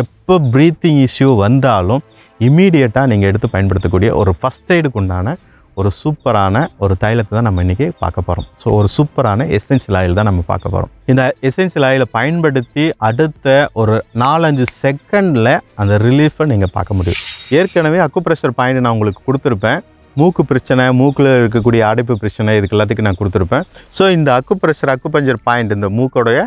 எப்போ breathing issue வந்தாலும் இம்மீடியட்டாக நீங்கள் எடுத்து பயன்படுத்தக்கூடிய ஒரு ஃபஸ்ட் எய்டுக்கு உண்டான ஒரு சூப்பரான ஒரு தைலத்தை தான் நம்ம இன்றைக்கி பார்க்க போகிறோம் ஸோ ஒரு சூப்பரான எசென்ஷியல் ஆயில் தான் நம்ம பார்க்க போகிறோம் இந்த எசென்ஷியல் ஆயிலை பயன்படுத்தி அடுத்த ஒரு நாலஞ்சு செகண்டில் அந்த ரிலீஃபை நீங்கள் பார்க்க முடியும். ஏற்கனவே அக்குப்ரெஷர் பாயிண்ட் நான் உங்களுக்கு கொடுத்துருப்பேன். மூக்கு பிரச்சனை மூக்கில் இருக்கக்கூடிய அடைப்பு பிரச்சனை இதுக்கு எல்லாத்துக்கும் நான் கொடுத்துருப்பேன். ஸோ இந்த அக்குப்ரெஷர் அக்குபஞ்சர் பாயிண்ட் இந்த மூக்கோடைய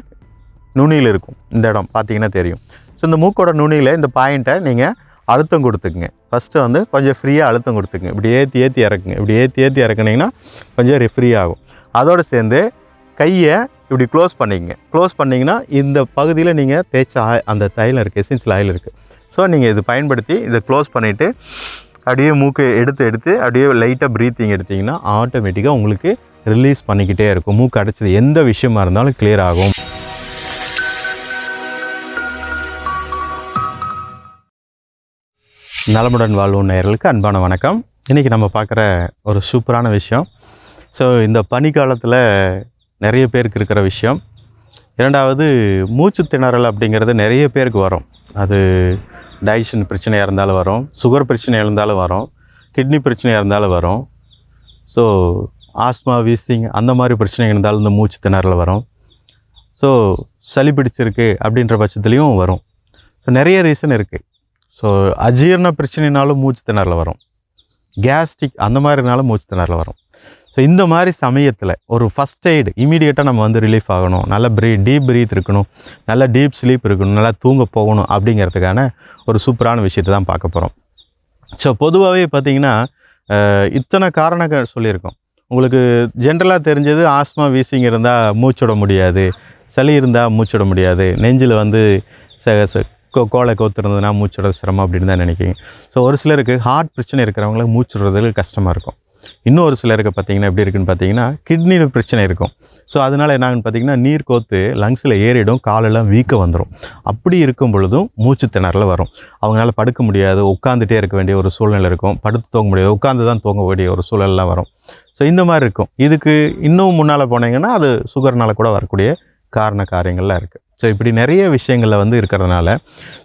நுனியில் இருக்கும். இந்த இடம் பார்த்தீங்கன்னா தெரியும். ஸோ இந்த மூக்கோட நுனியில் இந்த பாயிண்ட்டை நீங்கள் அழுத்தம் கொடுத்துக்குங்க. ஃபஸ்ட்டு வந்து கொஞ்சம் ஃப்ரீயாக அழுத்தம் கொடுத்துக்குங்க. இப்படி ஏற்றி ஏற்றி இறக்குங்க. இப்படி ஏற்றி ஏற்றி இறக்குனீங்கன்னா கொஞ்சம் ஃப்ரீ ஆகும். அதோடு சேர்ந்து கையை இப்படி க்ளோஸ் பண்ணிக்கங்க. க்ளோஸ் பண்ணிங்கன்னா இந்த பகுதியில் நீங்கள் தேய்ச்ச ஆ- அந்த தைலம் இருக்குது எசென்சியல் ஆயில் இருக்குது ஸோ நீங்கள் இது பயன்படுத்தி இதை க்ளோஸ் பண்ணிவிட்டு அப்படியே மூக்கு எடுத்து எடுத்து அப்படியே லைட்டாக ப்ரீத்திங் எடுத்தீங்கன்னா ஆட்டோமேட்டிக்காக உங்களுக்கு ரிலீஸ் பண்ணிக்கிட்டே இருக்கும். மூக்கு அடைச்சது எந்த விஷயமா இருந்தாலும் கிளியர் ஆகும். நலமுடன் வாழ்வு நேயர்களுக்கு அன்பான வணக்கம். இன்றைக்கி நம்ம பார்க்குற ஒரு சூப்பரான விஷயம். ஸோ இந்த பனிக்காலத்தில் நிறைய பேருக்கு இருக்கிற விஷயம். இரண்டாவது மூச்சு திணறல் அப்படிங்கிறது நிறைய பேருக்கு வரும். அது டைஜஷன் பிரச்சனையாக இருந்தாலும் வரும் சுகர் பிரச்சனை இருந்தாலும் வரும் கிட்னி பிரச்சனையாக இருந்தாலும் வரும். ஸோ ஆஸ்மா வீசிங் அந்த மாதிரி பிரச்சனை இருந்தாலும் இந்த மூச்சு திணறல் வரும். ஸோ சளி பிடிச்சிருக்கு அப்படின்ற பட்சத்துலேயும் வரும். ஸோ நிறைய ரீசன் இருக்குது ஸோ அஜீரண பிரச்சனைனாலும் மூச்சு திணறல் வரும். கேஸ்ட்ரிக் அந்த மாதிரினாலும் மூச்சு திணறல் வரும். ஸோ இந்த மாதிரி சமயத்தில் ஒரு ஃபஸ்ட் எய்டு இமீடியட்டாக நம்ம வந்து ரிலீஃப் ஆகணும். நல்ல ப்ரீ டீப் ப்ரீத் இருக்கணும். நல்ல டீப் ஸ்லீப் இருக்கணும். நல்லா தூங்க போகணும் அப்படிங்கிறதுக்கான ஒரு சூப்பரான விஷயத்தை தான் பார்க்க போகிறோம் ஸோ பொதுவாகவே பார்த்தீங்கன்னா இத்தனை காரணங்கள் சொல்லியிருக்கோம். உங்களுக்கு ஜென்ரலாக தெரிஞ்சது ஆஸ்மா வீசிங் இருந்தால் மூச்சுட முடியாது. சளி இருந்தால் மூச்சுட முடியாது. நெஞ்சில் வந்து ச ச- கோ- கோலை கோத்துருந்ததுன்னா மூச்சுட சிரமம் அப்படின்னு தான் நினைக்கிங்க ஸோ ஒரு சிலருக்கு ஹார்ட் பிரச்சனை இருக்கிறவங்களுக்கு மூச்சுடுறதுக்கு கஷ்டமாக இருக்கும். இன்னும் ஒரு சிலருக்கு பார்த்தீங்கன்னா எப்படி இருக்குன்னு பார்த்தீங்கன்னா கிட்னியில் பிரச்சனை இருக்கும். ஸோ அதனால் என்னாகன்னு பார்த்தீங்கன்னா நீர் கோத்து லங்ஸில் ஏறிடும் காலெல்லாம் வீக்க வந்துடும் அப்படி இருக்கும் பொழுதும் மூச்சு திணறல் வரும். அவங்களால படுக்க முடியாது உட்காந்துட்டே இருக்க வேண்டிய ஒரு சூழ்நிலை இருக்கும். படுத்து தூங்க முடியாது உட்காந்து தான் தூங்க வேண்டிய ஒரு சூழல்லாம் வரும். ஸோ இந்த மாதிரி இருக்கும். இதுக்கு இன்னும் முன்னால் போனீங்கன்னா அது சுகர்னால் கூட வரக்கூடிய காரண காரியங்கள்லாம் இருக்குது ஸோ இப்படி நிறைய விஷயங்களில் வந்து இருக்கிறதுனால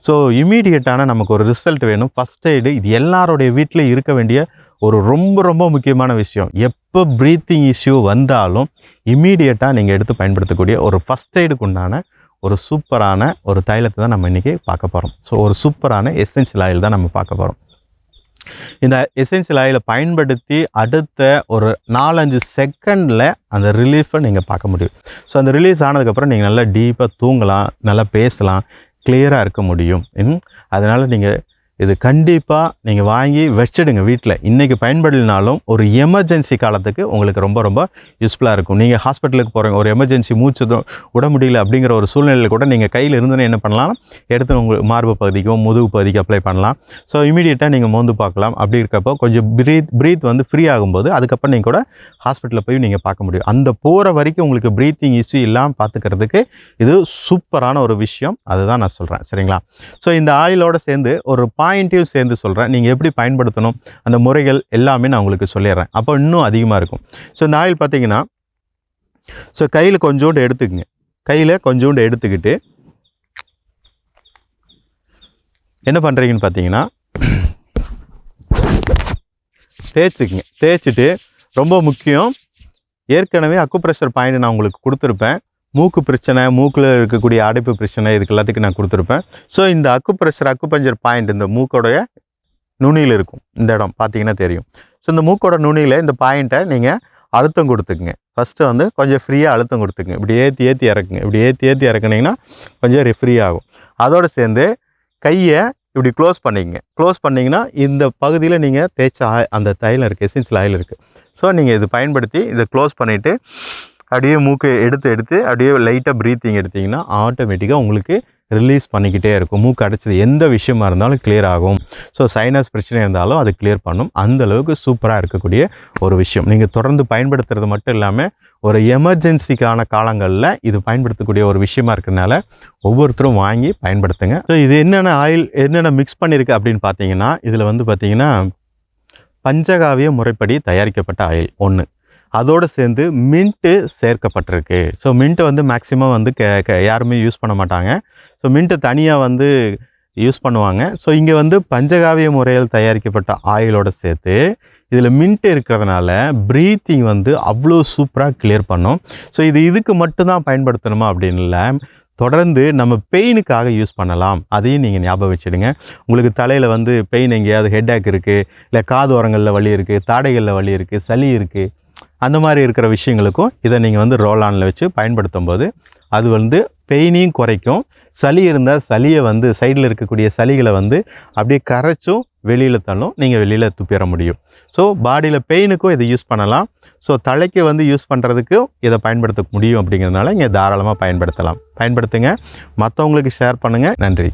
ஸோ இமீடியட்டான நமக்கு ஒரு ரிசல்ட் வேணும். ஃபஸ்ட் எய்டு இது எல்லாருடைய வீட்டிலையும் இருக்க வேண்டிய ஒரு ரொம்ப ரொம்ப முக்கியமான விஷயம். எப்போ ப்ரீத்திங் இஷ்யூ வந்தாலும் இமீடியட்டாக நீங்கள் எடுத்து பயன்படுத்தக்கூடிய ஒரு ஃபஸ்ட் எய்டுக்கு உண்டான ஒரு சூப்பரான ஒரு தைலத்தை தான் நம்ம இன்றைக்கி பார்க்க போகிறோம் ஸோ ஒரு சூப்பரான எசென்ஷியல் ஆயில் தான் நம்ம பார்க்க போகிறோம் இந்த எசென்ஷியல் ஆயிலை பயன்படுத்தி அடுத்த ஒரு நாலஞ்சு செகண்டில் அந்த ரிலீஃபை நீங்கள் பார்க்க முடியும். ஸோ அந்த ரிலீஸ் ஆனதுக்கப்புறம் நீங்கள் நல்லா டீப்பாக தூங்கலாம் நல்லா பேசலாம் கிளியராக இருக்க முடியும். அதனால் நீங்கள் இது கண்டிப்பாக நீங்கள் வாங்கி வச்சிடுங்க வீட்டில் இன்றைக்கி பயன்படலினாலும் ஒரு எமர்ஜென்சி காலத்துக்கு உங்களுக்கு ரொம்ப ரொம்ப யூஸ்ஃபுல்லாக இருக்கும். நீங்கள் ஹாஸ்பிட்டலுக்கு போகிறீங்க ஒரு எமர்ஜென்சி மூச்சு விட முடியல அப்படிங்கிற ஒரு சூழ்நிலையில் கூட நீங்கள் கையில் இருந்தோன்னே என்ன பண்ணலாம்? எடுத்து உங்கள் மார்பு பகுதிக்கும் முதுகு பகுதிக்கு அப்ளை பண்ணலாம். ஸோ இமீடியட்டாக நீங்கள் மோந்து பார்க்கலாம். அப்படி இருக்கப்போ கொஞ்சம் ப்ரீத் ப்ரீத் வந்து ஃப்ரீ ஆகும்போது அதுக்கப்புறம் நீங்கள் கூட ஹாஸ்பிட்டலில் போய் நீங்கள் பார்க்க முடியும். அந்த போகிற வரைக்கும் உங்களுக்கு ப்ரீத்திங் இஷ்யூ இல்லாமல் பார்த்துக்கிறதுக்கு இது சூப்பரான ஒரு விஷயம். அதுதான் நான் சொல்கிறேன் சரிங்களா? ஸோ இந்த ஆயிலோடு சேர்ந்து ஒரு பாயிண்ட்டையும் சேர்ந்து சொல்கிறேன் நீங்கள் எப்படி பயன்படுத்தணும்? அந்த முறைகள் எல்லாமே நான் உங்களுக்கு சொல்லிடுறேன். அப்போ இன்னும் அதிகமாக இருக்கும். ஸோ இந்த ஆயில் பார்த்தீங்கன்னா ஸோ கையில் கொஞ்சோண்டு எடுத்துக்கங்க. கையில் கொஞ்சோண்டு எடுத்துக்கிட்டு என்ன பண்ணுறீங்கன்னு பார்த்தீங்கன்னா தேய்ச்சிக்கங்க. தேய்ச்சிட்டு ரொம்ப முக்கியம். ஏற்கனவே அக்குப்ரெஷர் பாயிண்ட் நான் உங்களுக்கு கொடுத்துருப்பேன். மூக்கு பிரச்சனை மூக்கில் இருக்கக்கூடிய அடைப்பு பிரச்சனை இதுக்கு எல்லாத்துக்கும் நான் கொடுத்துருப்பேன். ஸோ இந்த அக்குப்ரெஷர் அக்குபஞ்சர் பாயிண்ட் இந்த மூக்கோடைய நுனியில் இருக்கும். இந்த இடம் பார்த்தீங்கன்னா தெரியும். ஸோ இந்த மூக்கோட நுனியில் இந்த பாயிண்ட்டை நீங்கள் அழுத்தம் கொடுத்துக்குங்க. ஃபஸ்ட்டு வந்து கொஞ்சம் ஃப்ரீயாக அழுத்தம் கொடுத்துக்குங்க. இப்படி ஏற்றி ஏற்றி இறக்குங்க. இப்படி ஏற்றி ஏற்றி இறக்குனீங்கன்னா கொஞ்சம் ஃப்ரீ ஆகும். அதோடு சேர்ந்து கையை இப்படி க்ளோஸ் பண்ணிக்கங்க. க்ளோஸ் பண்ணிங்கன்னா இந்த பகுதியில் நீங்கள் தேய்ச்ச அந்த தைலம் இருக்குது எசென்சியல் ஆயில் இருக்குது ஸோ நீங்கள் இது பயன்படுத்தி இதை க்ளோஸ் பண்ணிவிட்டு அப்படியே மூக்கு எடுத்து எடுத்து அப்படியே லைட்டாக ப்ரீத்திங் எடுத்தீங்கன்னா ஆட்டோமேட்டிக்காக உங்களுக்கு ரிலீஸ் பண்ணிக்கிட்டே இருக்கும். மூக்கு அடைச்சது எந்த விஷயமா இருந்தாலும் கிளியர் ஆகும். ஸோ சைனஸ் பிரச்சனை இருந்தாலும் அது கிளியர் பண்ணும். அந்த அளவுக்கு சூப்பராக இருக்கக்கூடிய ஒரு விஷயம். நீங்கள் தொடர்ந்து பயன்படுத்துறது மட்டும் இல்லாமல் ஒரு எமர்ஜென்சிக்கான காலங்களில் இது பயன்படுத்தக்கூடிய ஒரு விஷயமா இருக்கிறதுனால ஒவ்வொருத்தரும் வாங்கி பயன்படுத்துங்க. ஸோ இது என்னென்ன ஆயில் என்னென்ன மிக்ஸ் பண்ணியிருக்கு அப்படின்னு பார்த்தீங்கன்னா இதில் வந்து பார்த்தீங்கன்னா பஞ்சகாவிய முறைப்படி தயாரிக்கப்பட்ட ஆயில் ஒன்று அதோடு சேர்ந்து மின்ட்டு சேர்க்கப்பட்டிருக்கு. ஸோ மின்ட்டு வந்து மேக்ஸிமம் வந்து க க யாருமே யூஸ் பண்ண மாட்டாங்க. ஸோ மின்ட்டு தனியாக வந்து யூஸ் பண்ணுவாங்க. ஸோ இங்கே வந்து பஞ்சகாவிய முறையில் தயாரிக்கப்பட்ட ஆயிலோட சேர்த்து இதில் மின்ட் இருக்கிறதுனால ப்ரீத்திங் வந்து அவ்வளோ சூப்பராக கிளியர் பண்ணும். ஸோ இது இதுக்கு மட்டும்தான் பயன்படுத்தணுமா? அப்படின்னு இல்லை. தொடர்ந்து நம்ம பெயினுக்காக யூஸ் பண்ணலாம். அதையும் நீங்கள் ஞாபகம் வச்சுடுங்க. உங்களுக்கு தலையில் வந்து பெயின் எங்கேயாவது ஹெட்டேக் இருக்குது இல்லை காது ஓரங்களில் வலி இருக்குது தாடைகளில் வலி இருக்குது சளி இருக்குது அந்த மாதிரி இருக்கிற விஷயங்களுக்கும் இதை நீங்கள் வந்து ரோல் ஆனில் வச்சு பயன்படுத்தும் போது அது வந்து பெயினையும் குறைக்கும். சளி இருந்தால் சளியை வந்து சைடில் இருக்கக்கூடிய சளிகளை வந்து அப்படியே கரைச்சும் வெளியில் தள்ளும். நீங்கள் வெளியில் துப்பிட முடியும். ஸோ பாடியில் பெயினுக்கும் இதை யூஸ் பண்ணலாம். ஸோ தலைக்கு வந்து யூஸ் பண்ணுறதுக்கும் இதை பயன்படுத்த முடியும் அப்படிங்கிறதுனால இங்கே தாராளமாக பயன்படுத்தலாம். பயன்படுத்துங்க. மற்றவங்களுக்கு ஷேர் பண்ணுங்கள் நன்றி.